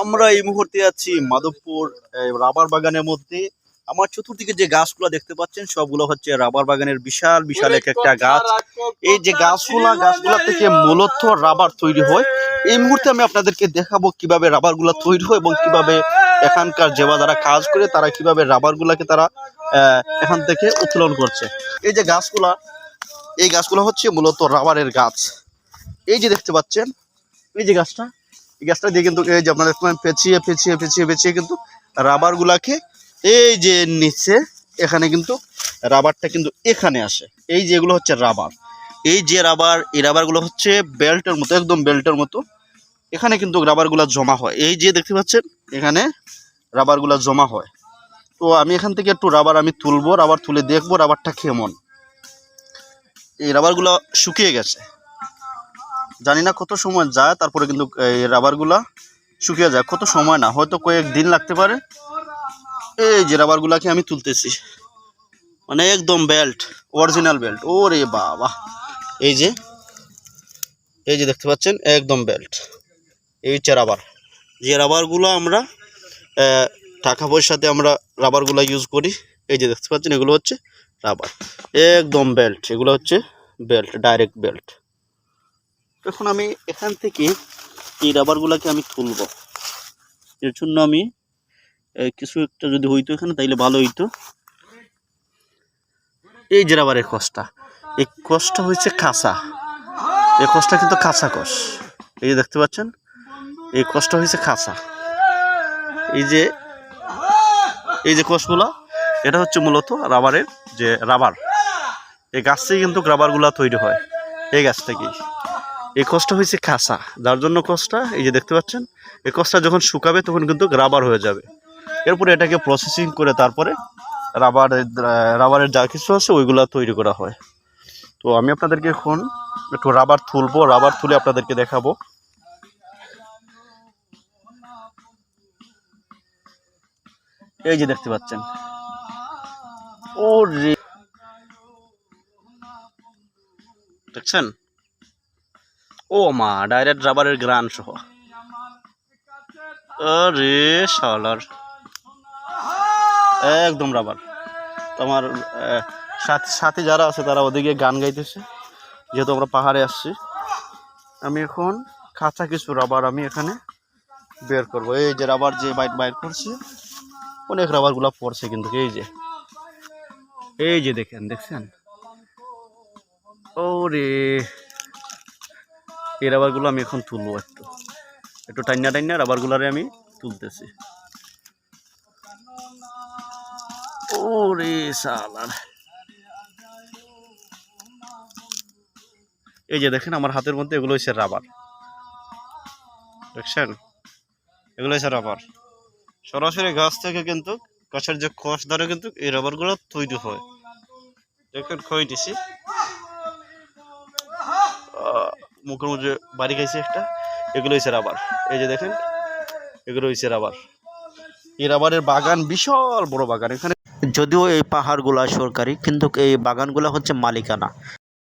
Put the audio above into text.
আমরা এই মুহূর্তে আছি মাধবপুর রাবার বাগানের মধ্যে। আমার চতুর্দিকে যে গাছগুলো দেখতে পাচ্ছেন সবগুলো হচ্ছে রাবার বাগানের বিশাল বিশাল এক একটা গাছ। এই যে গাছগুলা গাছগুলা থেকে মূলত রাবার তৈরি হয়। এই মুহূর্তে আমি আপনাদেরকে দেখাবো কীভাবে রাবারগুলা তৈরি হয় এবং কীভাবে এখানকার যেবা যারা কাজ করে তারা কীভাবে রাবার গুলাকে তারা আহ, এখান থেকে উত্তোলন করছে। এই যে গাছগুলা এই গাছগুলো হচ্ছে মূলত রাবারের গাছ। এই যে দেখতে পাচ্ছেন এই যে গাছটা এই গাছটা দিয়ে কিন্তু এই যে আপনারা পেঁচিয়ে পেঁচিয়ে পেঁচিয়ে পেঁচিয়ে কিন্তু রাবার গুলাকে এই যে নিচে, এখানে কিন্তু রাবারটা কিন্তু এখানে আসে। এই যে এগুলো হচ্ছে রাবার। এই যে রাবার, এই রাবারগুলো হচ্ছে বেল্টের মতো, একদম বেল্টের মতো। এখানে কিন্তু রাবারগুলো জমা হয়। এই যে দেখতে পাচ্ছেন, এখানে রাবারগুলো জমা হয়। তো আমি এখান থেকে একটু রাবার আমি তুলবো, রাবার তুলে দেখব রাবারটা কেমন। এই রাবারগুলো শুকিয়ে গেছে। জানি না কত সময় যায়, তারপরে কিন্তু এই রাবারগুলা শুকিয়ে যায়। কত সময় না, হয়তো কয়েক দিন লাগতে পারে। এই যে রাবারগুলাকে আমি তুলতেছি। মানে একদম বেল্ট অরিজিনাল বেল্ট ওরে বাবা। এই যে এই যে দেখতে পাচ্ছেন, একদম বেল্ট এই হচ্ছে রাবার। যে রাবারগুলো আমরা টাকা পয়সাতে আমরা রাবারগুলো ইউজ করি, এই যে দেখতে পাচ্ছেন, এগুলো হচ্ছে রাবার। একদম বেল্ট এগুলো হচ্ছে বেল্ট ডাইরেক্ট বেল্ট এখন আমি এখান থেকে এই রাবারগুলোকে আমি তুলব। এর জন্য আমি কিছু একটা যদি হইতো এখানে, তাইলে ভালো হইতো। এই যে রাবারের কষটা এই কষটা হচ্ছে খাসা। এই কষটা কিন্তু খাসা কষ এই যে দেখতে পাচ্ছেন, এই কষটা হয়েছে খাসা। এই যে এই যে কষগুলো এটা হচ্ছে মূলত রাবারের যে রাবার এই গাছ থেকে কিন্তু রাবারগুলো তৈরি হয়, এই গাছ থেকেই। এই কষ্ট হয়েছে কাঁচা। যার জন্য কষ্টটা, এই যে দেখতে পাচ্ছেন, এই কষ্টটা যখন শুকাবে তখন কিন্তু রাবার হয়ে যাবে। এরপরে এটাকে প্রসেসিং করে তারপরে রাবার রাবারের যা কিছু আছে ওইগুলো তৈরি করা হয়। তো আমি আপনাদেরকে এখন একটু রাবার তুলবো রাবার তুলে আপনাদেরকে দেখাবো। এই যে দেখতে পাচ্ছেন। ও দেখছেন? ও মা ডাইরেক্ট রাবারের গ্রান সহ। আরে শালার। একদম রাবার তোমার সাথে সাথে যারা আছে তারা ওদিকে গান গাইতেছে। যেহেতু আমরা পাহাড়ে আসছি, আমি এখন কাঁচা কিছু রাবার আমি এখানে বের করব। এই যে রাবার যে বাইট বাইর করছি, অনেক রাবারগুলো পড়ছে কিন্তু, এই যে। এই যে দেখেন, দেখছেন? ও রে এই রাবারগুলো আমি এখন তুলবো একটু। একটু টাইনা টাইনা রাবারগুলারে আমি তুলতেছি। এই যে দেখেন আমার হাতের মধ্যে এগুলো হচ্ছে রাবার দেখছেন? এগুলো হচ্ছে রাবার সরাসরি গাছ থেকে কিন্তু গাছের যে কষ দ্বারা কিন্তু এই রাবারগুলো তৈরি হয়। দেখেন খই দিছি মুখের মধ্যে বাড়ি খাইছে একটা, এগুলো হয়েছে রাবার। এই যে দেখেন, এগুলো হয়েছে রাবার। এই রাবারের বাগান বিশাল বড় বাগান। এখানে যদিও এই পাহাড়গুলা সরকারি, কিন্তু এই বাগানগুলো হচ্ছে মালিকানা।